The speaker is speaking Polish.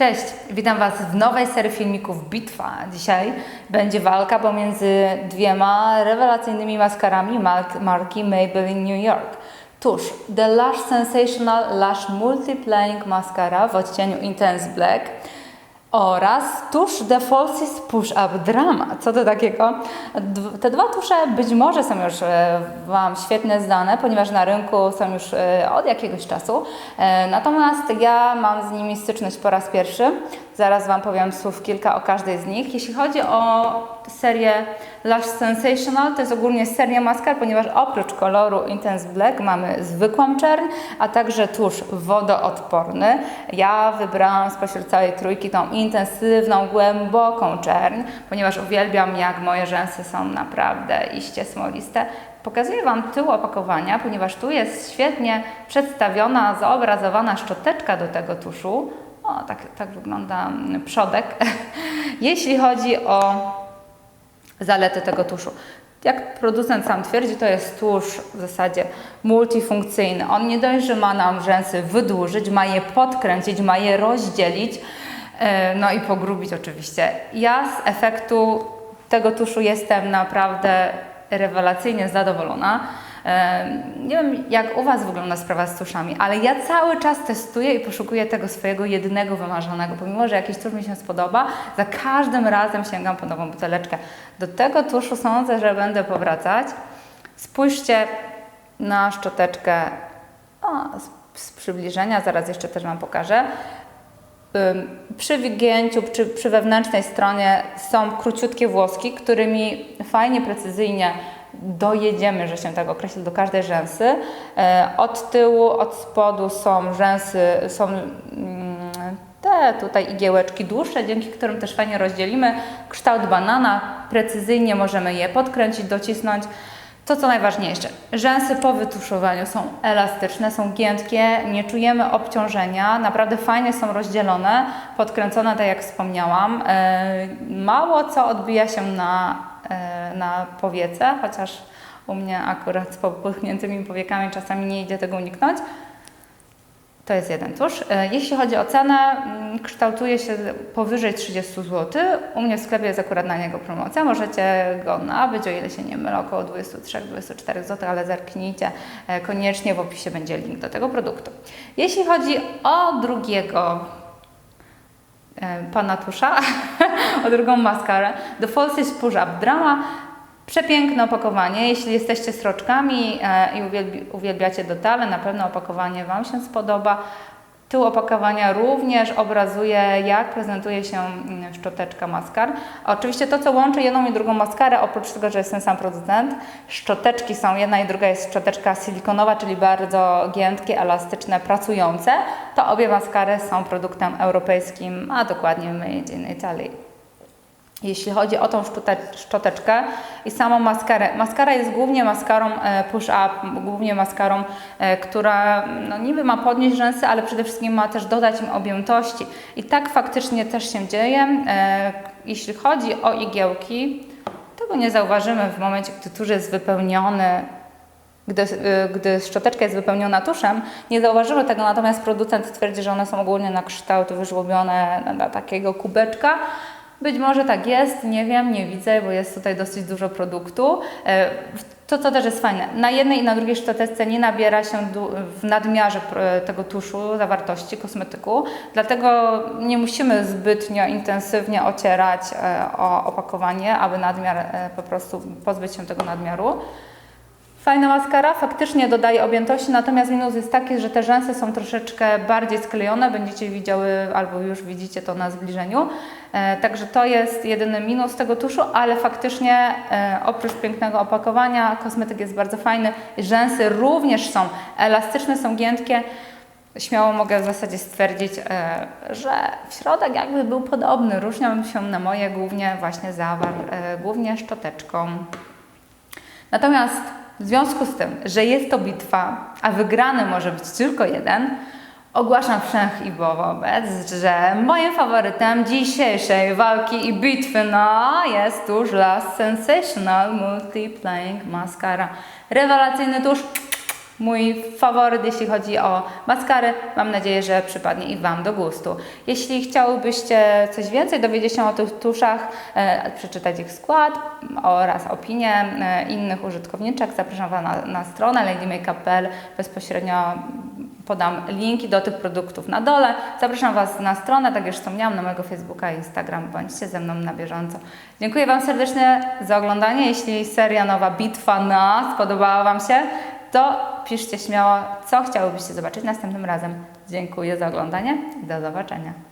Cześć, witam Was w nowej serii filmików Bitwa. Dzisiaj będzie walka pomiędzy dwiema rewelacyjnymi maskarami mark- marki Maybelline New York. Tuż The Lush Sensational Lush Multiplying Mascara w odcieniu Intense Black oraz tusz The Falsies Push Up Drama. Co to takiego? Te dwa tusze być może są już e, Wam świetnie znane, ponieważ na rynku są już e, od jakiegoś czasu. E, Natomiast ja mam z nimi styczność po raz pierwszy. Zaraz Wam powiem słów kilka o każdej z nich. Jeśli chodzi o serię Lush Sensational, to jest ogólnie seria maskar, ponieważ oprócz koloru Intense Black mamy zwykłą czerń, a także tusz wodoodporny. Ja wybrałam spośród całej trójki tą intensywną, głęboką czerń, ponieważ uwielbiam jak moje rzęsy są naprawdę iście smoliste. Pokazuję Wam tył opakowania, ponieważ tu jest świetnie przedstawiona, zobrazowana szczoteczka do tego tuszu. O, tak, tak wygląda przodek. Jeśli chodzi o zalety tego tuszu. Jak producent sam twierdzi, to jest tusz w zasadzie multifunkcyjny. On nie dość, że ma nam rzęsy wydłużyć, ma je podkręcić, ma je rozdzielić, e, no i pogrubić oczywiście. Ja z efektu tego tuszu jestem naprawdę rewelacyjnie zadowolona. Nie wiem, jak u Was wygląda sprawa z tuszami, ale ja cały czas testuję i poszukuję tego swojego jedynego wymarzonego. Pomimo, że jakiś tusz mi się spodoba, za każdym razem sięgam po nową buteleczkę. Do tego tuszu sądzę, że będę powracać. Spójrzcie na szczoteczkę o, z, przybliżenia, zaraz jeszcze też Wam pokażę. Przy wygięciu, czy przy wewnętrznej stronie są króciutkie włoski, którymi fajnie, precyzyjnie dojedziemy, że się tak określę, do każdej rzęsy. E, Od tyłu, od spodu są rzęsy, są mm, te tutaj igiełeczki dłuższe, dzięki którym też fajnie rozdzielimy. Kształt banana, precyzyjnie możemy je podkręcić, docisnąć. To co najważniejsze, rzęsy po wytuszowaniu są elastyczne, są giętkie, nie czujemy obciążenia, naprawdę fajnie są rozdzielone, podkręcone, tak jak wspomniałam. E, Mało co odbija się na, e, na powiece, chociaż u mnie akurat z popchniętymi powiekami czasami nie idzie tego uniknąć. To jest jeden tusz. E, Jeśli chodzi o cenę, mm, kształtuje się powyżej 30 zł. U mnie w sklepie jest akurat na niego promocja. Możecie go nabyć, o ile się nie mylę, około 23-24 zł, ale zerknijcie. E, Koniecznie w opisie będzie link do tego produktu. Jeśli chodzi o drugiego e, pana tusza, o drugą maskarę, The Falsies Push Up Drama. Przepiękne opakowanie. Jeśli jesteście sroczkami e, i uwielbi, uwielbiacie detale, na pewno opakowanie Wam się spodoba. Tył opakowania również obrazuje, jak prezentuje się mm, szczoteczka maskar. Oczywiście to, co łączy jedną i drugą maskarę, oprócz tego, że jest ten sam producent, szczoteczki są, jedna i druga jest szczoteczka silikonowa, czyli bardzo giętkie, elastyczne, pracujące, to obie maskary są produktem europejskim, a dokładnie made in Italy. Jeśli chodzi o tą szczote- szczoteczkę i samą maskarę. Maskara jest głównie maskarą e, push-up, głównie maskarą, e, która no, niby ma podnieść rzęsy, ale przede wszystkim ma też dodać im objętości. I tak faktycznie też się dzieje. E, Jeśli chodzi o igiełki, tego nie zauważymy w momencie, gdy tusz jest wypełniony gdy, gdy szczoteczka jest wypełniona tuszem, nie zauważymy tego, natomiast producent twierdzi, że one są ogólnie na kształt wyżłobione na takiego kubeczka. Być może tak jest, nie wiem, nie widzę, bo jest tutaj dosyć dużo produktu. E, To, co też jest fajne, na jednej i na drugiej szczoteczce nie nabiera się w nadmiarze tego tuszu, zawartości kosmetyku, dlatego nie musimy zbytnio intensywnie ocierać e, o opakowanie, aby nadmiar e, po prostu pozbyć się tego nadmiaru. Fajna maskara, faktycznie dodaje objętości, natomiast minus jest taki, że te rzęsy są troszeczkę bardziej sklejone, będziecie widziały albo już widzicie to na zbliżeniu. E, także to jest jedyny minus tego tuszu, ale faktycznie e, oprócz pięknego opakowania, kosmetyk jest bardzo fajny. Rzęsy również są elastyczne, są giętkie. Śmiało mogę w zasadzie stwierdzić, e, że środek jakby był podobny. Różnią się na moje głównie właśnie zawar, głównie szczoteczką. Natomiast w związku z tym, że jest to bitwa, a wygrany może być tylko jeden, ogłaszam wszech i wobec, że moim faworytem dzisiejszej walki i bitwy no, jest tuż Last Sensational Multiplying Mascara. Rewelacyjny tusz, mój faworyt, jeśli chodzi o maskary. Mam nadzieję, że przypadnie i Wam do gustu. Jeśli chciałybyście coś więcej dowiedzieć się o tych tuszach, e, przeczytać ich skład oraz opinie e, innych użytkowniczek, zapraszam Was na, na stronę ladymakeup.pl. Bezpośrednio podam linki do tych produktów na dole. Zapraszam Was na stronę, tak jak już wspomniałam, na mojego Facebooka i Instagram. Bądźcie ze mną na bieżąco. Dziękuję Wam serdecznie za oglądanie. Jeśli seria nowa Bitwa na spodobała Wam się, to piszcie śmiało, co chciałybyście zobaczyć następnym razem. Dziękuję za oglądanie i do zobaczenia.